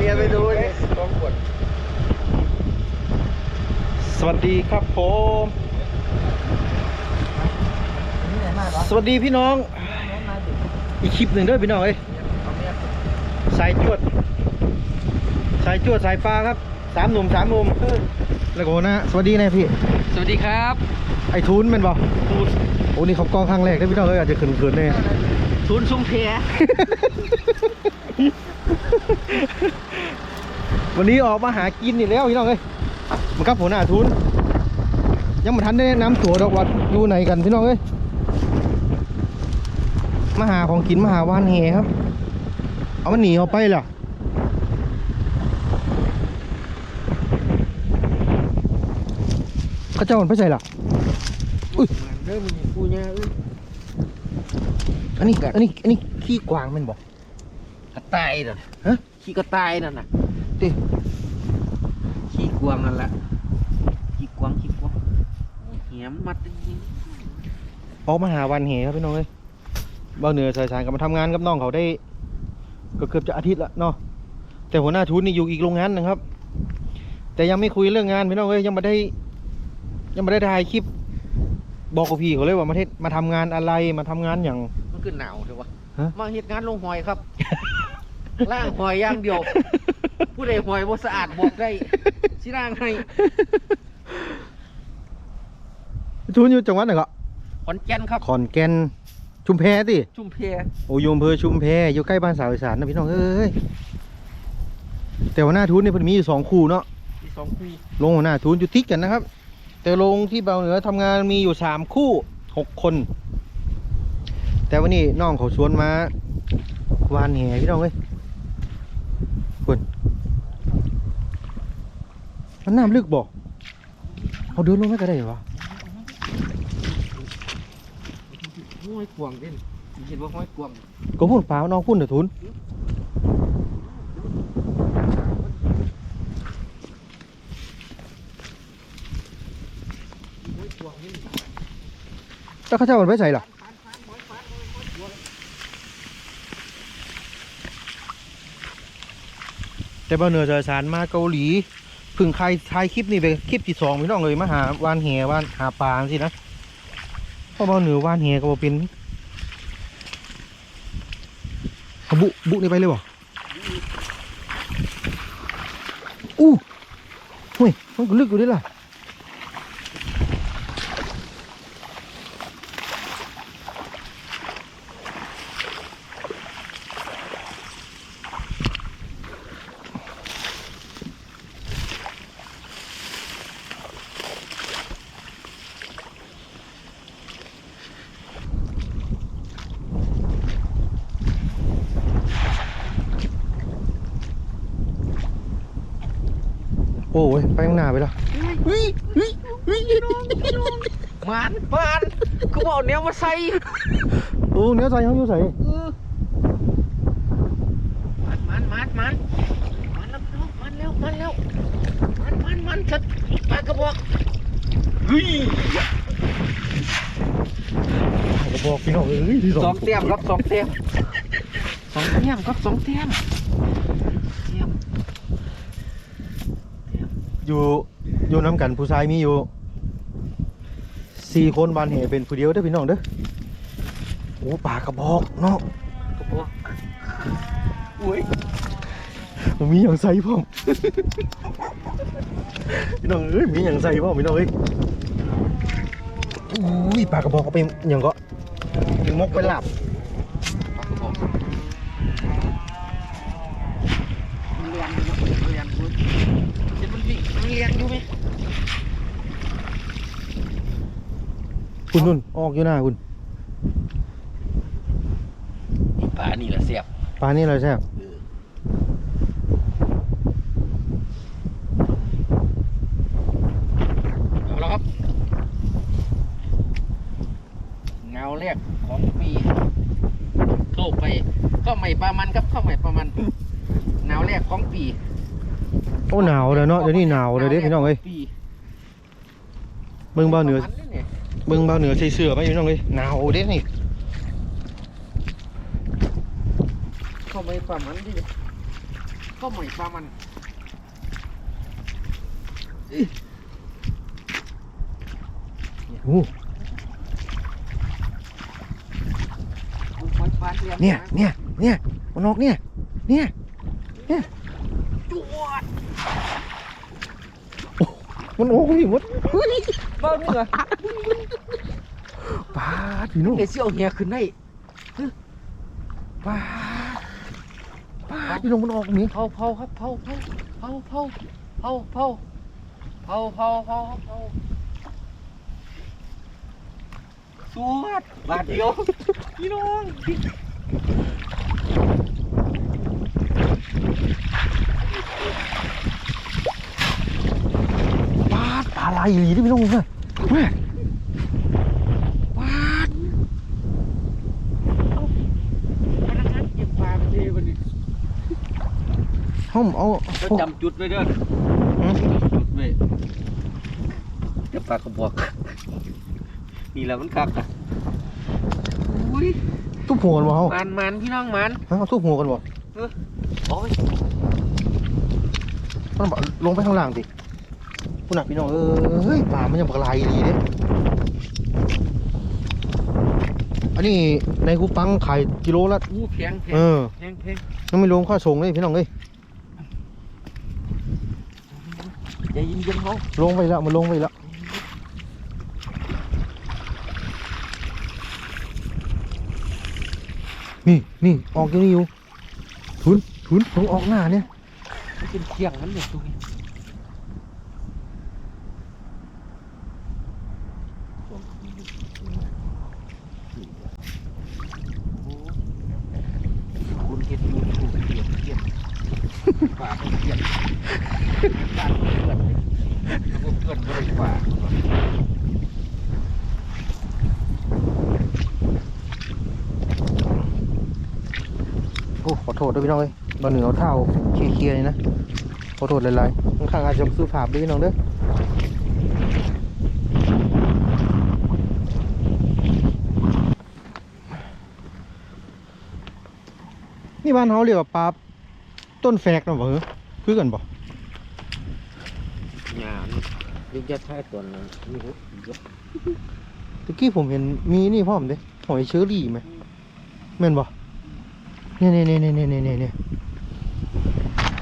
เมียไปดูเลยต้องกดสวัสดีครับผมนี่ไหนมาเหรอสวัสดีพี่น้องน้องมาดิอีกคลิปหนึ่งเด้วยพี่น้องเอ้ยเอาเมียสายจวด สายจวดสายฟ้าครับสามหนุ่มสามมุมแล้วก็นะสวัสดีนะพี่ สวัสดีครับ ไอ้ทุนแมันบอกโอ้นี่เขากองครั้งแรกได้พี่น้องเอ้ยอาจจะเขินๆเนี่ยทุนชุมเพ วันนี้ออกมาหากินนี่แล้วพี่น้องเอ้ยมันกับหัวหน้าทุน ยังไม่ทันได้แนะนำตัวดอกว่าอยู่ไหนกันพี่น้องเอ้ยมาหาของกินมาหาวานแหครับ เอามันหนีเอาไปเหรอเขาเจ้ามันไปใส่ล่ะอุ้ยเริ่มมีกูเนี่ยเอ้ยอันนี้อันนี้อันนี้ขี้กวางแมันบอกกระต่ายน่ะฮะขี้กระต่ายนั่นน่ะ ดิขี้กวางนั่นแหละขี้กวางขี้กวางโอ้ยเหียมนมัดจริงออกมาหาวันแหครับพี่น้องเอ้ยเบาเหนือสายสารกับมาทำงานกับน้องเขาได้ก็เกือบจะอาทิตย์ละเนาะแต่หัวหน้าทุนนี่อยู่อีกโรงงานหนึงครับ แต่ยังไม่คุยเรื่องงานพี่น้องเอ้ยยังไม่ได้ ยังไม่ได้ถ่ายคลิป บอกกับพี่เขาเลยว่ามาเทศมาทำงานอะไรมาทำงานอย่างๆมันคือหนาวเถอะวะฮะมาเหตุงานลงหอยครับล่างหอยอย่างเดียว ผู้ใดหอยบ่สะอาดบอกได้สิร่างให้ทุนอยู่จังหวัดไหนก็ขอนแก่นครับ ขอนแก่นชุมแพสิชุมเพโอ้อยอำเภอชุมแพอยู่ใกล้บ้านสาวอีสานนะพี่น้องเอ้ยแต่หัวหน้าทุนนี่เพิ่นมีอยู่สองคู่เนาะมีสองคู่ลงหัวหน้าทุนอยู่ติดกันนะครับ แต่ลงที่เบาเหนือทำงานมีอยู่สามคู่หกคน แต่วันนี้น้องเขาชวนมาวานแห่พี่น้องเอ้ยคน มันน้ำลึกบอกเขาเดินลงไม่ก็ได้เหรอวะห้อยกวางเด่นเห็นว่าห้อยกวางก็พูดเปล่าน้องพูดเถอะทุนแล้วเข้าเจ้ามันไปใส่ล่ะแต่บ่เหนือจะสารมาเกาหลีเพึ่งใครถ่ายคลิปนี่เป็นคลิปที่สองพี่น้องเลยมาหาวานแหวานหาปลาสินะเพราะบ่เหนือวานแหก็บเป็นบุบุนี่ไปเลยบ่อู้เฮ้ยมันก็ลึกอยู่ด้ล่ะโอ้ยไปข้างหน้าไปแล้วเฮ้ยเฮ้ยเฮ้ย มันมันกู บอกเนี้ยมาใส่โอ้เนื้อใส่เขาอยู่ใส่เออมันมันมันมันมันแล้วมันแล้วมันแล้วมันมันมันชัดปากกระบอกเฮ้ยก็บอกพี่น้องเอ้ยที่สองเตียมครับสองเตียมสองเตียมครับสองเตียมเตียมอยู่อยู่น้ำกันผู้ชายมีอยู่สี่คนบานเหเป็นผู้เดียวเด้อพี่น้องเด้อ โอ้ปากกระบอกเนาะกระบอกอุ้ยผมมีอย่างใส่พ่อมพี่น้องเอ้ยมีอย่างใส่พ่อมพี่น้องเอ้ยอุ้ยปากกระบอกเขาเป็นอย่างก็เป็นมกเป็นหลับปากกระบอกมันเรียนอยู่นะเรียนกูเห็นมันวิ่งมันเรียนอยู่ไหมคุณนุ่นออกอยู่หน้าคุณ ปลา นี่แหละเสียบปลานี่อะไรแซ่บเอาละครับเงาแรกของปีเข้าไปเข้าใหม่ปลามันครับเข้าใหม่ปลามันเงาแรกของปีโอ้หนาวเลยเนาะเดี๋ยวนี้หนาวเลยเด้พี่น้องเอ้ยปีเบิ่งเบาเหนือปลมัยเบิ่งเบาเหนือใส่เสื้อไปพี่น้องเอ้ยหนาวเด้นี่ เข้าไปปลามันดิก็ใหม่ปลามันโอ้มันปล่อยปลาเรียนเนี่ยเนี่ยเนี่ยมันออกเนี่ย เนี่ย เนี่ยจวดมันออกนี่หมดเฮ้ยเบ้านี่เหรอปาดพี่น้องเดี๋ยวเสี่ยวเฮียขึ้นได้ปาดปาด พี่น้องมันออกนี่เผาเผาครับเผาเผาเผาเผาเผาเผาเผาเผาเผาเผาสวดบาทเดียวพี่น้องปาดปลาไหลอีหลีที่พี่น้องเนี่ยแม่ ปาดเอาพนักงานเก็บปลาไปทีวันนี้ ห้อ มเอาเราจำจุดไว้เด้ออืมจุดไว้เก็บปลากระบอกนี่แหละมันคักอะอุ้ยทุบหัวกันบ่เฮามันมันพี่น้องมันฮะเอาทุบหัวกันบ่โอ้ยมันบ่ลงไปข้างล่างสิคุณน่ะพี่น้องเอ้ยปลามันยังปลาไหลอีหลีเด้อันนี้ในกูปังขายกิโลละอู้แพงแพงเออแพงแพงยังไม่รวมค่าส่งเลยพี่น้องเอ้ย ใจเย็นๆเขาลงไปแล้วมันลงไปแล้วนี่นี่ออกยังนี่อยู่ทุนทุนต้องออกหน้าเนี่ยเป็นเคียงมันเนี่ยตรงนี้คุณเห็ดอยู่ถูกเกียดเกียดป่าเกียดป่าเกียดแล้วก็เกินบริป่า โอ้ขอโทษ ด้วยพี่น้องเอ้ยบางหนึ่งเอาเท้าเคลียร์ๆเลยนะขอโทษหลายๆข้างๆอาจจะซื้อภาพด้วยพี่น้องเด้อนี่บ้านเขาเรียกว่าปลาต้นแฝกนะบ่เหรอคือกันบ่หยานี่ยังจะท้ายตัวนั้นนี่โหยกตะกี้ผมเห็นมีนี่พร้อมเด้หอยเชอรี่ไหมแม่นบ่ เนี่ยเนี่ยเนี่ยเนี่ยเนี่ยเนี่ยเนี่ย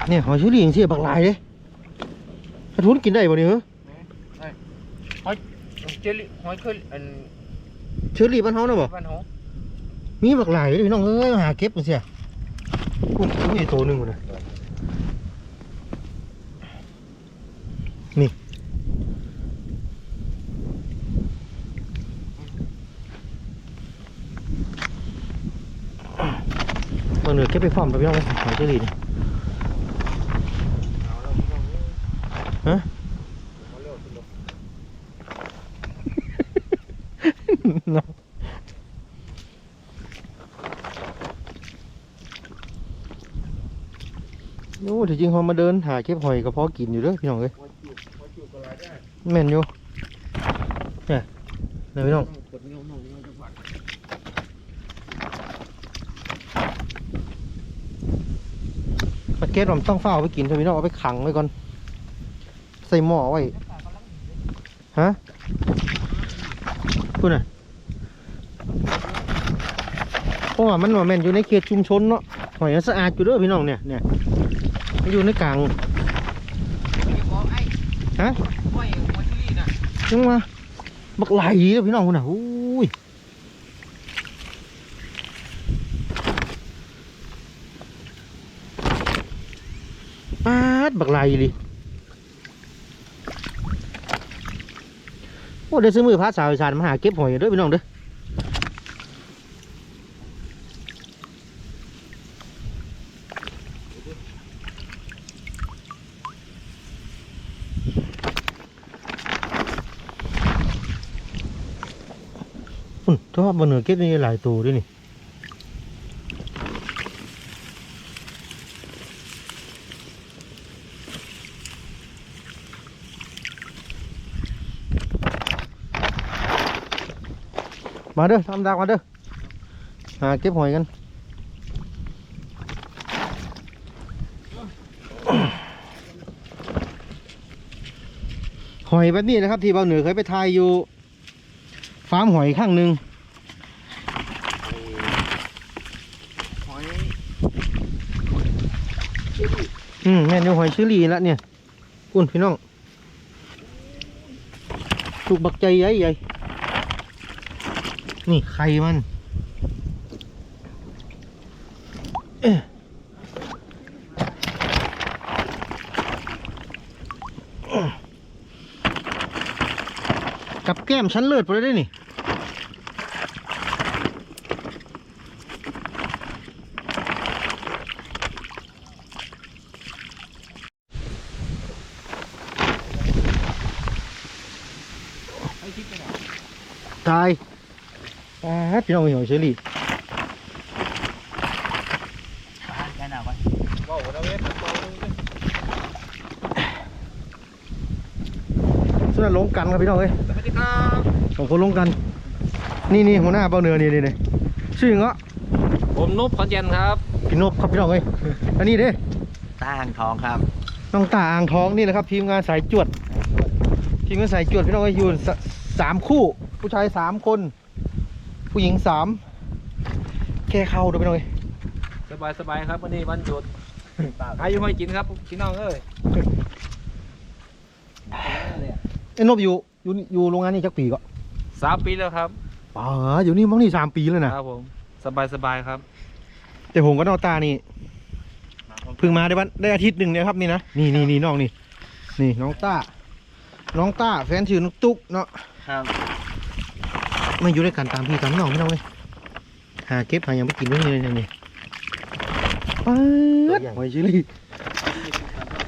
เนี่ยหอยเชอรี่อย่างเสียบักหลายเด้กระทุนกินได้บ่เนี่ยเหรอหอยเจลิหอยเคยอันเชอรี่บ้านเฮานะบ่บ้านเฮามีบักหลายเลยพี่น้องเอ้ยมาหาเก็บกันเสียอุ้ยมีตัวหนึ่งเลย เหนือเก็ไปพร้อมไปพี่น้องไปหอยเจลีนี่ฮะน้องโอ้ถึงจริงพอมาเดินหาเก็บหอยก็พอกินอยู่เด้ยพี่น้องเลยแม่นอยู่เนี่ยนะพี่น้อง ปลาเก็ตผมต้องเฝ้าเอาไปกินเถอะพี่น้องเอาไปขังไว้ก่อน ใส่หม้อไว้ฮะคุณน่ะเพราะว่ามันว่าแม่นอยู่ในเขตชุมชนเนาะหอยมันสะอาดอยู่เด้อพี่น้องเนี่ยเนี่ยมันอยู่ในกลางไอ้บอกไอ้ฮะห้อยหัวชิลี่น่ะยังมาบักไหลเด้อพี่น้องคุณน่ะอุ้ยปาด บักไหลเลยโอ้เดี๋ยวซื้อมือพาสาวอีสานมาหาเก็บหอยเด้อพี่น้องเด้ออุ่นถ้าว่าบนเหนือเก็บนี่หลายตัวด้วยนี่ มาเด้อทำดากมาเด้อหาเก็บหอยกันหอยแบบนี้นะครับ ที่เบาเหนือเคยไปทายอยู่ฟาร์มหอยข้างหนึ่งหอยอืมแม่นี่หอยชิลีแล้วเนี่ยคุณพี่น้องถูกบักใจใหญ่ใหญ่ นี่ไข่มันกับแก้มชั้นเลิศไปเลยได้นี่ ไม่คิดไปไหน ตาย อ่าพี่น้องมีหอยเชอรี่แค่หนาวไปว้าวเราเว้ยตัวนึงส่วนนั้นลงกันครับพี่น้องเอ้ยสวัสดีครับสองคนลงกัน นี่นี่หัวหน้าเบาเหนือนี่นี่นี่ชื่อเงาะผมนบขอนแก่นครับพี่นบครับพี่น้องเอ้ยอันนี้เด้ตาหางทองครับน้องตาอ่างทองนี่แหละครับ ทีมงานสายจวดทีมงานสายจวดพี่น้องเอ้ยอยู่สสามคู่ ผู้ชายสามคน ผู้หญิงสามแค่เข้าเด้อพี่น้องเอ้ยสบายสบายครับวันนี้วันหยุดหาอยู่ให้กินครับพี่น้องเอ้ยไอ้นบอยู่อยู่อยู่โรงงานนี่จักปีก็สามปีแล้วครับป๋าอยู่นี่มั้งนี่สามปีแล้วนะครับผมสบายสบายครับ แต่ผมก็น้องตานี่เพิ่งมาได้วันได้อาทิตย์หนึ่งเนี่ยครับนี่นะนี่นี่นี่น้องนี่ นี่น้องต้า น้องต้าแฟนชื่อน้องตุ๊กเนาะครับ มาอยู่ด้วยกันตามพี่ตามน้องพี่น้องเลยหาเก็บหายังไม่กินด้วยเลยนี่ป๊าดหอยเชอรี่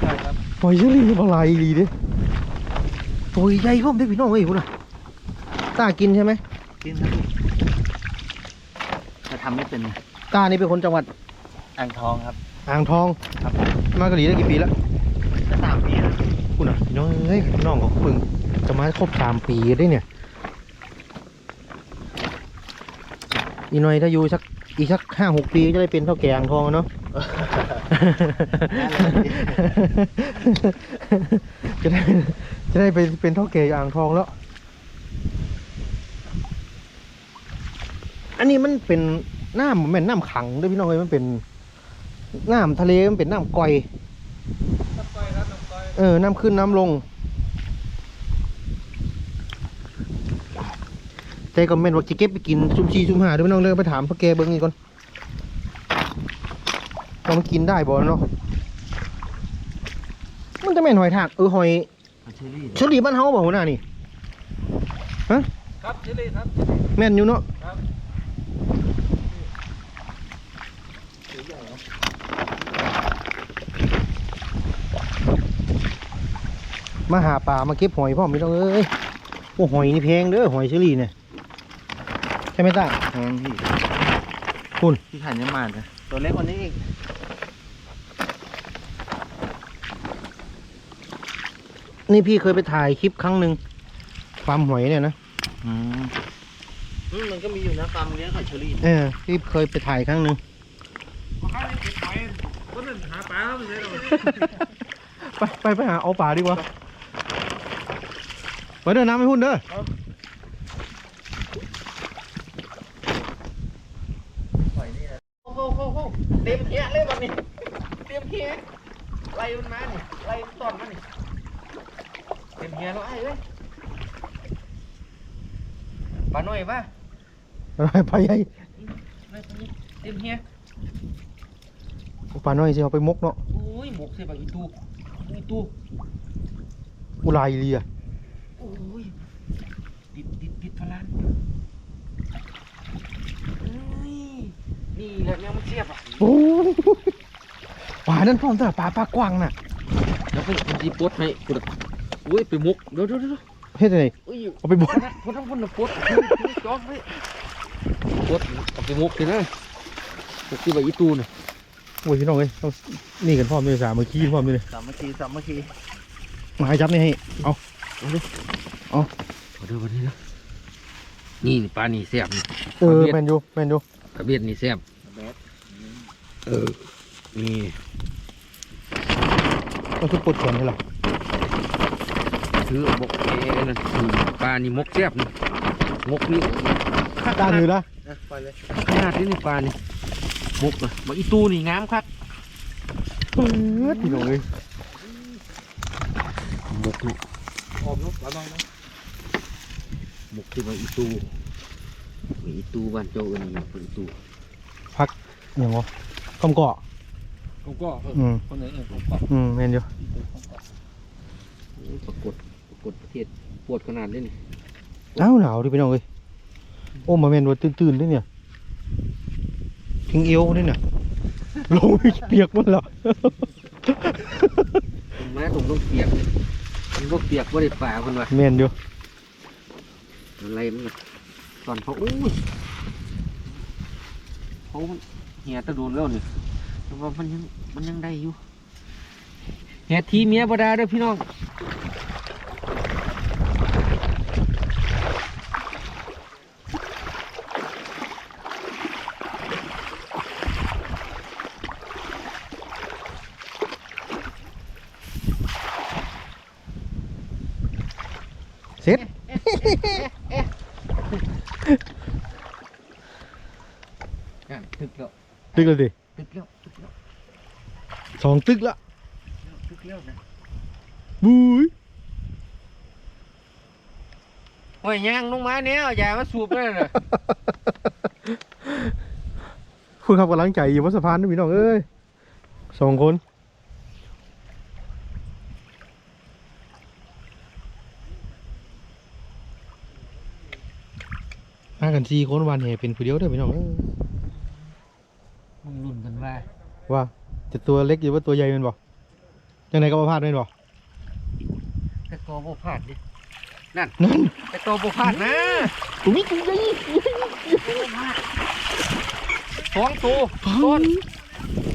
ใช่ครับหอยเชอรี่นี่ปลาไหลดีเด้ตัวใหญ่พ่อมได้อพี่น้องเอ้ยพุ่นน่ะต้ากินใช่ไหมกินครับจะทำไม่เป็นต้านี่เป็นคนจังหวัดอ่างทองครับ อ่างทองครับ มาเกาหลีได้กี่ปีแล้วจะสามปีแล้วคุณน่ะพี่น้องเอ้ยน้องเขาเพิ่งจะมาครบสามปีได้เนี่ย อีกหน่อยถ้าอยู่สักอีกสักห้าหกปีก็จะได้เป็นเท่าแก่อ่างทองอะเนาะ จะได้จะได้ไปเป็นเท่าแก่อ่างทองแล้ว อันนี้มันเป็นน้ำมันเป็นน้ำขังด้วยพี่น้องเอ้ยมันเป็นน้ำทะเลมันเป็นน้ำก่อยน้ำก้อยครับน้ำก้อยเออ น้ำขึ้นน้ำลง แต่ก็แม่นว่าจะเก็บไปกินซุ่มชีซุ่มหาเด้วยพี่น้องเลิกไปถามพ่อแกเบิ้งอีกก่อนว่ามันกินได้บ่เนาะมันจะแม่นหอยทากเออหอยเชอรี่เฉลีบ้านเฮาบ่หัวหน้านี่ครับชิลลี่ครับแม่นอยู่เนาะครับมาหาปลามาเก็บหอยพ่อมพี่น้องเอ้ยโอ้หอยนี่แพงเด้อหอยเฉลีเนี่ยใช่ไหมต้าแพงพี่คุณพี่ขันยังมาเลยตัวเล็กกว่านี้อีกนี่พี่เคยไปถ่ายคลิปครั้งหนึ่งฟาร์มหอยเนี่ยนะอืมอืมมันก็มีอยู่นะฟาร์มเลี้ยงหอยเชอรี่เออพี่เคยไปถ่ายครั้งหนึ่งมาข้าวนี่กินหอยคนนั้นหาปลาไม่ใช่หรอไปไปไปหาเอาป่าดีกว่าไปเดินน้ำให้หุ่นเด้อ โอ้โหโอ้โหเต็มเฮียเลยวันนี้เต็มเฮีย ไล่มันมานี่ไล่มันตอนมานี่เต็มเฮียแล้วไอ้เอ้ยปลาหน่อยป่ะไปใหญ่เต็มเฮียเอาป่าน้อยสิเอาไปมกเนาะโอ้ยหมกใส่ปากอีตูอีตูอุไรเลียโอ้ยติดติดติดพลันเอ้ยนี่แหละแมวมันเสียบอะโอ้ย ป่านั่นพร้อมแต่ป่าป่ากว้างน่ะแล้วก็ดีปดให้ปดอุ้ยไปมุกเดี๋ยวเดี๋ยวเดี๋ยวเฮ็ดไงอุ้ยเอาไปบดพดทั้งพดนะปดจอกเลยปดเอาไปมุกเลยนะมุกที่ใบอีตูน่ะโอ้ยพี่น้องเอ้ยต้องนี่กันพร้อมเลยสามมือขี้พร้อมเลยสามัคคีสามัคคีมาให้จับนี่ให้ เอามาดูมาดูนะนี่ปลานี่แซ่บนี่เออแมนยูแมนยูกระเบียดนี่แซ่บเออ นี่มันคือปวดแขนให้เราถือบกเอนั่นปลานี่มกแซ่บนี่มกนี่ตาหือละไปเลยขนาดนี้นี่ปลานี่มกเลยมาอีตูนี่งามครับเปิดพี่น้องเอ้ยมกนี่ออกนุ๊กปลาบ้างนะมกที่มาอีตูมาอีตูบ้านโจเอินนะอีตูอย่างวะคำเกาะ ผมก็เอออืมคนไหนเองผมก็อืมแม่นอยู่โอ้ยปรากฏปรากฏประเทศปวดขนาดนี้นี่หนาวหนาวดิพี่น้องเอ้ยโอ้มาแม่นว่าตื่นๆด้วยเนี่ยถึงเอวด้วยเนี่ยลงเปียกหมันแล้วผมแม้ผมต้องเปียกเลยมันก็เปียกว่าได้ปลาคนวะแม่นอยู่อะไรมันน่ะตอนเขาอู้ยเขามันเหียตะโดนแล้วนี่ แต่ว่ามันยังมันยังได้อยู่เหียทีเมียบดาเด้อพี่น้องเสร็จอะตึกแล้วตึกเลยดิ ตึกแล้วตึกแล้วสองตึกละตึกแล้วนะบุ้ยโอ้ยย่างลงมาเนี่ยเอาอย่ามาสูบเลยนะคุณขับกำลังใจอยู่บนสะพานนะพี่น้องเอ้ยสองคนมากันสี่คนวันแห่เป็นผู้เดียวเด้อพี่น้องเอ้ย มึงรุ่นกันว่าว่าจะตัวเล็กอยู่ว่าตัวใหญ่แมันบ่ยังไงก็มาพลาดแม่นบ่แต่ตัวโบพลาดดินั่นนั่นแต่ตัวโบพลาดนะอุ้ยตัวใหญ่สองตัวต้น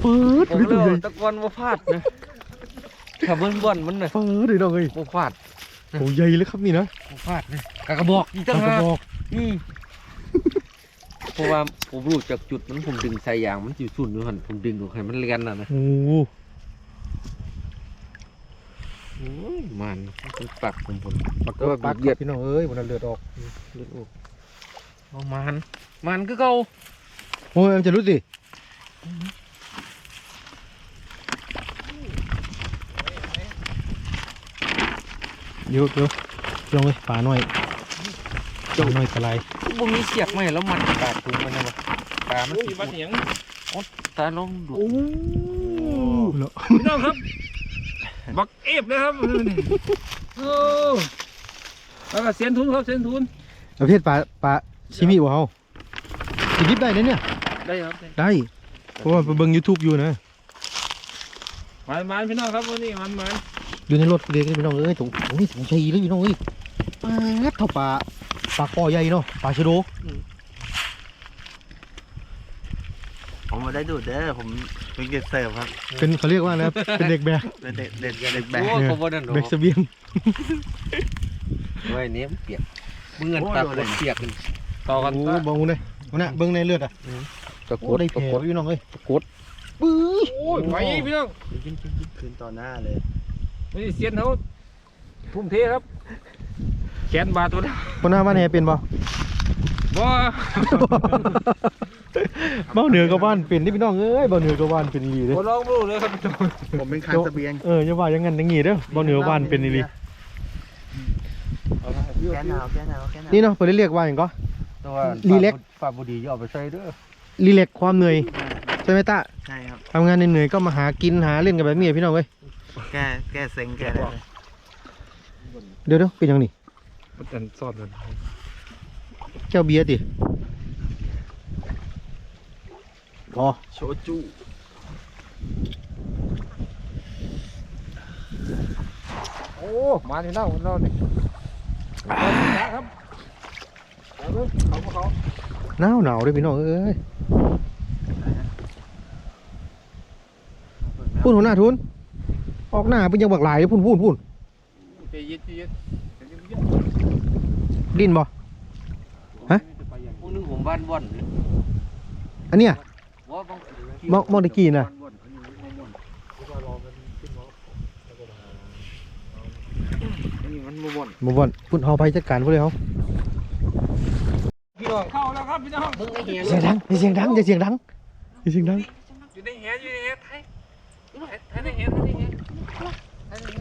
เปิดผมอุ้ยเลตัวใหญ่ยตะกอนโบพลาดนะถ้าเบิ้งบ่อนมันน่ะเปิดเลยน้องเอ้ยโบพลาดโอ้ใหญ่เลยครับนี่นะโบพลาดนะกากระบอกอีกกตั้งระหากบอกอืม เพราะว่าผมรู้จากจุดมันผมดึงใส่ยางมันอยู่สุ่นอยู่หันผมดึงออกให้มันเลียนน่ะนะโอ้โหโอ้ยมันมันปักผมผมปักก็ว่าปักเหยียดพี่น้องเอ้ยวันนั้นเลือดออกเลือดออกเอามันมันก็เก่าโอ้ยมันจะรู้สิเดี๋ยวเดี๋ยวลองเลยปลาหน่อย ปลาหน่อยปลาไหลบ่มีเสียกไหมแล้วมันปาดถุงมันนะวะปลามันอุ้ยสิบ้านเหียงตาลองดูโอ้เนาะพี่น้องครับ บักเอฟนะครับโอ้แล้วก็เสียนทุนครับเสียนทุนประเภทปลาปลาชิมิวะเฮาสิยิบได้นะเนี่ย ได้ครับ ได้เพราะว่าไปเบิ่ง YouTube อยู่นะมันมันพี่น้องครับวันนี้มันมันอยู่ในรถเด็กเลยพี่น้องเอ้ยตรงตรงนี้สงชัยเลยพี่น้องเอ้ยปลาเท่าปลา ปลาคอใหญ่เนาะปลาชะโดผมมาได้ดูดเด้อผมเป็นเด็กเสิร์ฟครับ เป็นเขาเรียกว่าอะไรนะเป็นเด็กแบกเป็นเด็กเด็กเด็กแบโอ้กก็บ่นั่นหรอกเด็กเสบียงไว้เนี้ยมันเปียกมึงเงินตาปวดเปียกกันต่อกันโอ้เบิ่งเลยเอาน่ะเบิ่งในเลือดอะตะกโอ้ดได้ตะแผลกดพี่น้องเอ้ยตะกดปื้ยโอ้ยไปพี่น้องขึ้นต่อหน้าเลยนี่เสียนเขาทุ่มเทครับแข นบาดตัวนะคนหน้าบ้านแฮเป็นบ่บ่เบ้าเหนือกับบ้านเป็นนี่พี่น้องเอ้ยเบ้าเหนือกับบ้านเป็นอีหลีเด้บ่ลองรู้เลยครับพี่น้องผมเป็นคานเสบียงเอออย่าว่าอย่างนั้นอย่างงี้เด้อเบ้าเหนือกับบ้านเป็นอีหลีแค่หนาวแค่หนาวแค่หนาวนี่เนาะเพิ่นเรียกว่าหยังก็ตัวรีเล็กฝาบดีอย่าเอาไปใส่เด้อรีแลกซ์ความเหนื่อยใช่ไหมตาใช่ครับทำงานเหนื่อยๆก็มาหากินหาเล่นกันแบบนี้พี่น้องเอ้ยแก้แก้เซ็งแก้อะไรเลยเดี๋ยวเดี๋ยวเป็นหยังนี่ มันซ่อนกันแก้วเบียร์ติพอโชจูโอ้มาที่น้องเราเนี่ยครับเอาเลยเขาเขาหนาวหนาวเด้อพี่น้องเอ้ยพูดหัวหน้าทุน ออกหน้าเป็นยังบักหลายเด้อพูนพูนพูนใจเย็นใจเย็น ใจเย็นใจเย็นดิ้นบ่ฮะพวกนึงผมบ้านบ่อนเลยอันเนี้ยว่าบางมองมองตะกี้น่ะมมันบ่บ่นบ่บ่อนพุ่นเอาไปจัดการพุ่นเลยเขาพี่น้องเข้าแล้วครับพี่น้องมึงไอ้เหี้ยเสียงดังอย่าเสียงดังอย่าเสียงดังอย่าเสียงดังอยู่ในแหอยู่ในแหไทยไทยในแหไทยในแห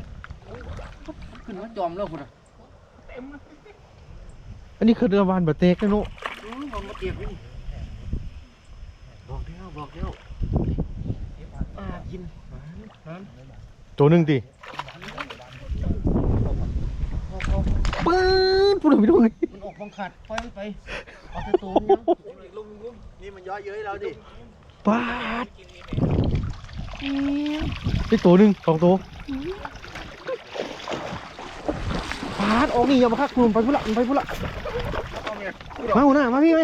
ขึ้นมาจอมแล้วพุ่นอะ อันนี้คือเรือวานบะเตกนะโนอือมันมาเก็บไว้นี่บอกเดียวบอกเดียวอ่ากินตัวหนึ่งตีปื้นพูดถึงพี่ด้วยมันออกบังคัดปล่อยมันไปเอาแต่ตัวมันยังลุงลุงนี่มันย่อเย้ยเราดิปาดนี่ตัวหนึ่งสองตัวปาดออกนี่อย่ามาคักคุณไปพุ่นละไปพุ่นละมาหัวหน้ามาพี่ไหม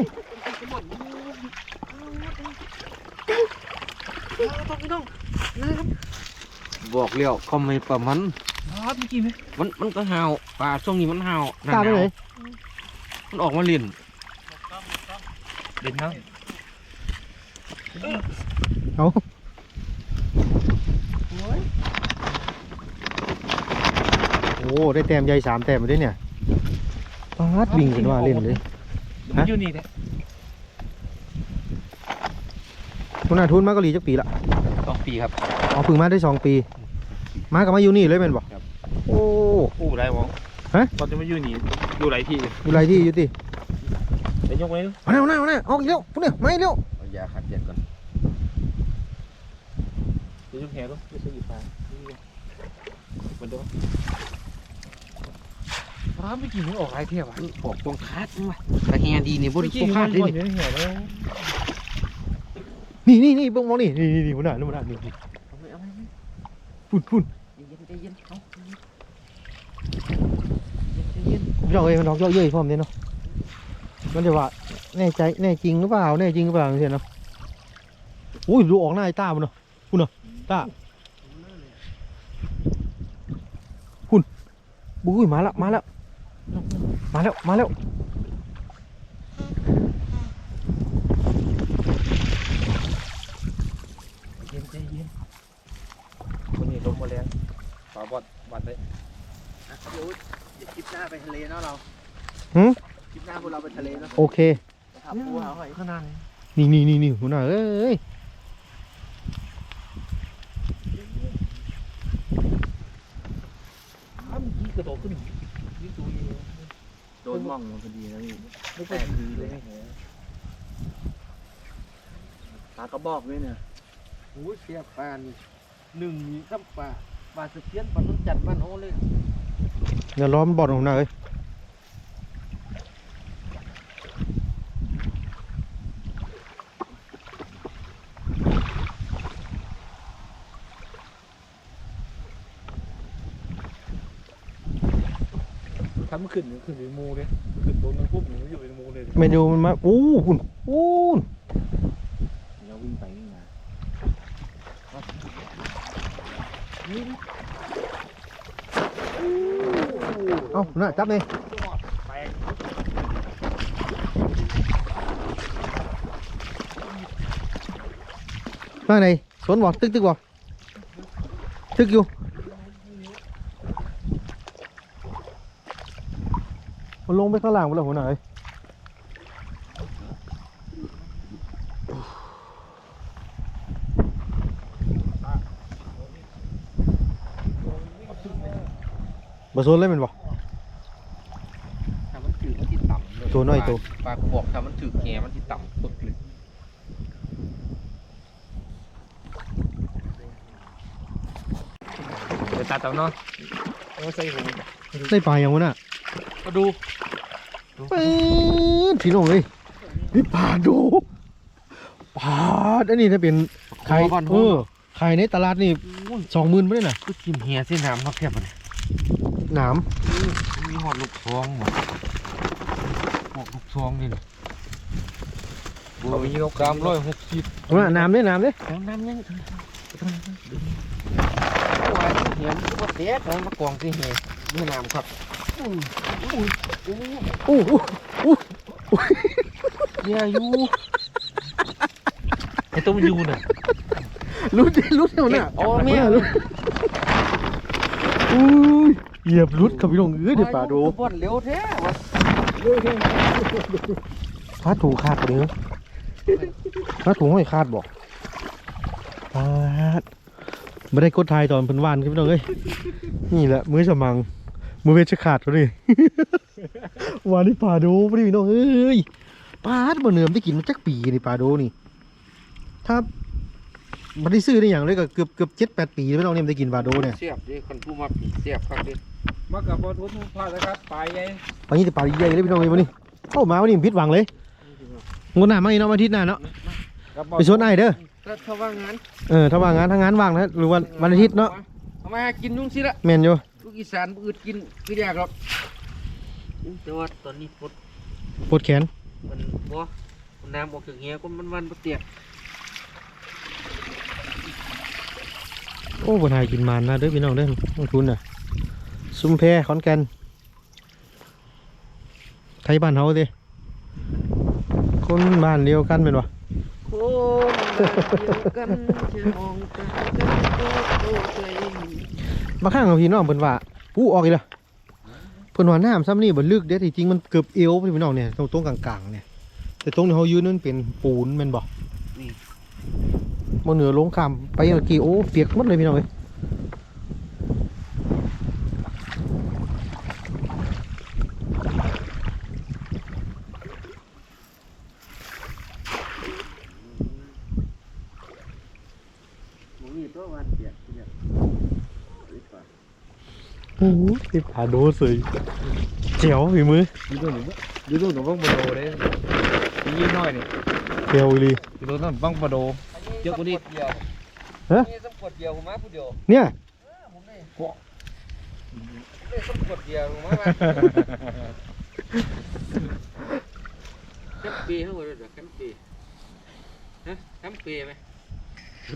บอกเลี้ยวเขาไม่ประมันครับเมื่อกี้ไหมมันมันก็ห่าวปลาช่วงนี้มันห่าวหน้ตามไปหนวเลยมันออกมาเล่นเด่นนะเอา อ้ได้แต้มใหญ่สามแต้มมาด้วยเนี่ยปาดวิ่งกันว่าเล่นเลยฮะอยู่นี่แหละคุณอาทุนมาเกาหลีจักปีละสองปีครับเอาเพึ่งมาได้สองปี มากับมาอยู่นี่เลยเป็นบ่ครับโอ้ อู้ไรวะฮะ ตอนจะมาอยู่นี่อยู่ไรที่อยู่ไรที่อยู่ติไปยกไว้มาหน้ามาหน้ามาหน้าออกอีกเร็วพวกเนี่ยมาอีกเร็วเอายาขัดเย็นก่อนไปยกแหก็ไปซื้ออีกปลามันดูป ลาเมื่อกี้มันออกไรเทียบอะออกตรงคาดมั้งแต่แฮดีนี่บริเมื่อกี้โภคมันคาดอเลยยู่นี่ในแหแล้วนี่นี่นี่เบิ่งมองนี่นี่นี่นี่หัวหน้านี่หัวหน้านี่นี่เอาไปเอาไปพุ่นพุ่นเย็นใจเย็นเอาใจเย็นพี่น้องเอ้ยมันดอกเยอะเย้ยพร้อมเนี่ยเนาะมันจะว่าแน่ใจแน่จริงหรือเปล่าแน่จริงหรือเปล่าเสียเนาะอุ้ยดูออกหน้าไอ้ตามันเนาะคุณเนาะตาคุณบุ้ยมาแล้วมาแล้ว มาแล้ว มาแล้วเย็นใจเย็นคนนี้ลมมาแรงปลาบอดบอดเลยอะเดี๋ยวเดี๋ยวคลิปหน้าไปทะเลเนาะเราหืมคลิปหน้าพวกเราไปทะเลเนาะโอเคไปหาปูหาหอยขนาดนี้นี่นี่นี่นี่หัวหน้าเอ้ยอ้าวเมื่อกี้กระโดดขึ้น ยิ่งดูดีโดนมองพอดีนะพี่ไม่ค่อยดีเลยปลากระบอกด้วยเนี่ยโอ้ยเสียปลานี่หนึ่งนี่ครับปลาปลาสะเพียนปลาต้องจัดบ้านโอ้เลยอย่าล้อมนบอดหัวหน้าเอ้ย มันขึ้นขึ้นในมูเลยขึ้นตัวนึงปุ๊บมันอยู่ในมูเลยเมนูมันมาอู้หุ่นอู้นเราวิ่งไปวิ่งมาเอ้าหัวหน้าจับเลยไปมาไหนสวนบ่ตึกตึกบ่ตึกอยู่ มันลงไปข้างล่างไปแล้วหัวหน้าเอ้ยบ่สนเลยแมันบ่ถ้ามันถือมันที่ต่ำเลยตัวน้อยตัวปลากระบอกถ้ามันถือแหมันที่ต่ำปึกเลยเดี๋ยวตาเต่าเนาะเอาใส่หูได้ปลาอย่างวะน่ะ มาดูปื๊ดพี่น้องเลยนี่ปลาดูปลาดอันนี้ถ้าเป็นไข่เออไข่ในตลาดนี่สองหมื่นไม่ได้น่ะก็กินแหเส้นน้ำมาเพียบเลยหนามมีหอดลูกทองหมดหอดลูกทองนี่นะเขามีโลกรัมร้อยหกสิบเอาน่ะหนามเนี่ยหนามเนี่ยเอาน้ำยังโอ้ยเห็นก็เสียของมากองที่เห็นนี่น้ำครับ อู้อู้อู้เนี่ยอยู่ไอตัวมันอยู่น่ะรู้ดิรู้เท่าน่ะโอ้แม่รู้อุ้ยเหยียบรุดครับพี่น้องเอ้ยเดี๋ยวป่าดูบ่นเร็วแท้วะพาดถุงขาดเลยเหรอพาดถุงห้อยขาดบอกพาดไม่ได้กดทายตอนเพิ่นวานครับพี่น้องเอ้ยนี่แหละมือสมัง มือเวชขาดเขาดิวานนี่ป่าดูพอดีพี่น้องเอ้ยปาดบ่เนือมได้กินมาจักปีนี่ป่าดูนี่ถ้าบัได้ซื้อได้อย่างเลยก็เกือบเกือบเจ็ดแปดปีแล้วพี่น้องเนี่ยได้กินป่าดูเนี่ยเสียบดิคนผู้มาปีเสียบครับดิมากับบอทุนพลาดนะครับปลายใหญ่วันนี้จะป่าใหญ่เลยพี่น้องเลยวันนี้เข้ามาวันนี้ผิดหวังเลยงดหน้ามาอีกเนาะวันอาทิตย์หน้าเนาะกับไปชวนไอ้ายเด้อถ้าถ้าว่างงานเออถ้าว่างงานถ้างานว่างนะหรือวันวันอาทิตย์เนาะทำไมหากินยุ่งสิละแม่นอยู่ลูก อีสานบ่อืดกินคืออยากหรอกแต่ว่าตอนนี้ปวดปวดแขนมันบ่มันน้ำออกจากเงี้ยก็มันวันบ่เตียกโอ้บนหายกินมันนะเด้อพี่น้องเด้อลงทุนน่ะซุ่มแพขอนแก่นไทยบ้านเฮาสิคนบ้านเดียวกันเป็นวะโอ้เดียวกันจะมองตากันก็โตใจ บางครั้งเอาพี่น้องเพิ่นว่าผู้ออกอีกและเพิ่นว่าน้ำซ้ำนี่บ่ลึกเด้ที่จริงมันเกือบเอวพี่น้องเนี่ยตรงตรงกลางๆเนี่ยแต่ตรงที่เฮายืนนั่นเป็นปูนแม่นบ่บ่เหนือลงข้ามไปเมื่อกี้โอ้เปียกหมดเลยพี่น้องเอ้ย มึงมีตัววันเตียกเนี่ย โอ้โหติดผาโดสยเจ๋วฝีมือดูตัวหนูดูตัวหนูบ้างบโดเลยยี่น้อยนี่เจ๋วอีหลีดูตัวนั้นบ้างบโดเดี๋ยวกูนี่เดียวฮะนี่สักขวดเดียวผมมาผู้เดียวเนี่ยผมได้ได้สักขวดเดียวผมมาว่าแคมปีเขาบอกว่าแคมปีฮะแคมปีไหมเ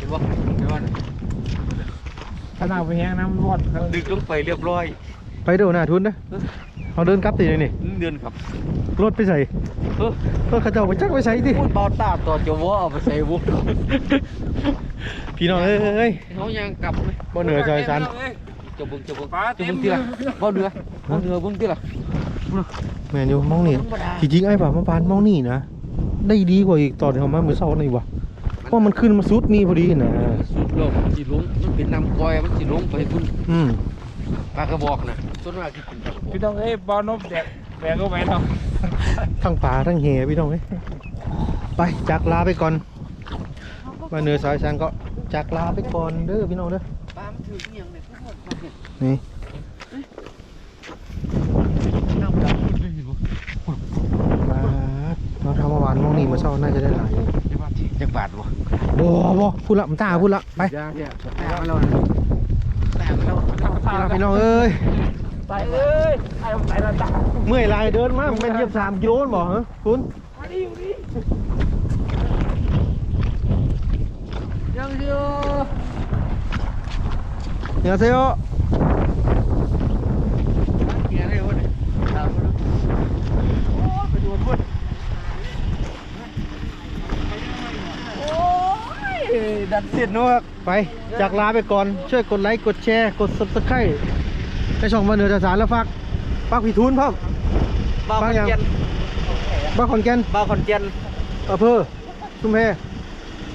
ห็นบ่เห็นบ่น่ะ ขนาดไปแห้งน้ำรอดเขาดึกลงไปเรียบร้อยไปเดูหน้าทุนนะเอาเดินกลับตีเลยนี่เดือนครับรถไปใส่เออรถเขาเจ้าไปจักไปใส่ดิพูดเบาตาต่อจะว่าเอาไปใส่บุพี่น้องเอ้ยเขายังกลับไหมบ่เหนือใจฉันจะบึงจะบึงปลาจะเต็บึมงทีละบ่เหนือบ่เหนือบึงทีละแม่นอยู่มองนี่จริงๆไอ้ป่ามาปานมองนี่นะได้ดีกว่าอีกตอนที่เขามาเมื่อเช้านี่วะเพ ราะมันขึ้นมาสุดนี่พอดีนะสุดลงมันสิลงมันเป็นน้ำกอยมันสิลงไปพุ่นอืมปลากระบอกนะส่วนมากที่เป็นปลากระบอกพี่ต้องเอ้ยบอลนบแดกแบกก็ไปททั้งป่าทั้งแห่พี่น้องเอ้ยไปจากลาไปก่อนมาเหนือสายชันก็จากลาไปก่อนเด้อพี่น้องเด้อปลามันถือเงี้ยงเลยทุกคนครับเนี่ยนี่น้ำดำขึ้นเลยอยู่มาเราทำเมื่อวานมองนี่มาเช้าน่าจะได้หลาย จักบาทวะบ่บ่พูดละมันตาพูดละไปยาเนี่ยแต่มาแล้วนะแต่มาแล้วพี่น้องพี่น้องเอ้ยำไปเอ้ยไอ้ไปละตาเมื่อยลายเดินมามันเป็นเหยียบสามกิโลบ่ฮะคุณยังเดียวเดี๋ยวเซโอ เกียร์ได้วะเนี่ยตามมาแล้วโอ้ไปดูพุ่นโอ้ย ดันเสียดนวกไป จากลาไปก่อน ช่วยกดไลค์ กดแชร์ กด subscribe ในช่องวันเหนือจะสารแล้วฝากฝากพี่ทุนพ่อมบ้าบ้าขอนยังแก่นบ้านขอนแก่นบ้าขอนแก่นอำเภอชุมแพ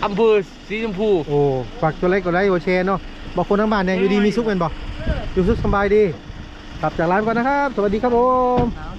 อำเภอสีชมพู โอ้ฝากกดไลค์ กดไลค์ กดแชร์เนาะ บอกคนทั้งบ้านเนี่ยอยู่ดีมีสุขเป็นบ่อยู่สุขสบายดีกลับจากร้านก่อนนะครับ สวัสดีครับผมหนาวหนาว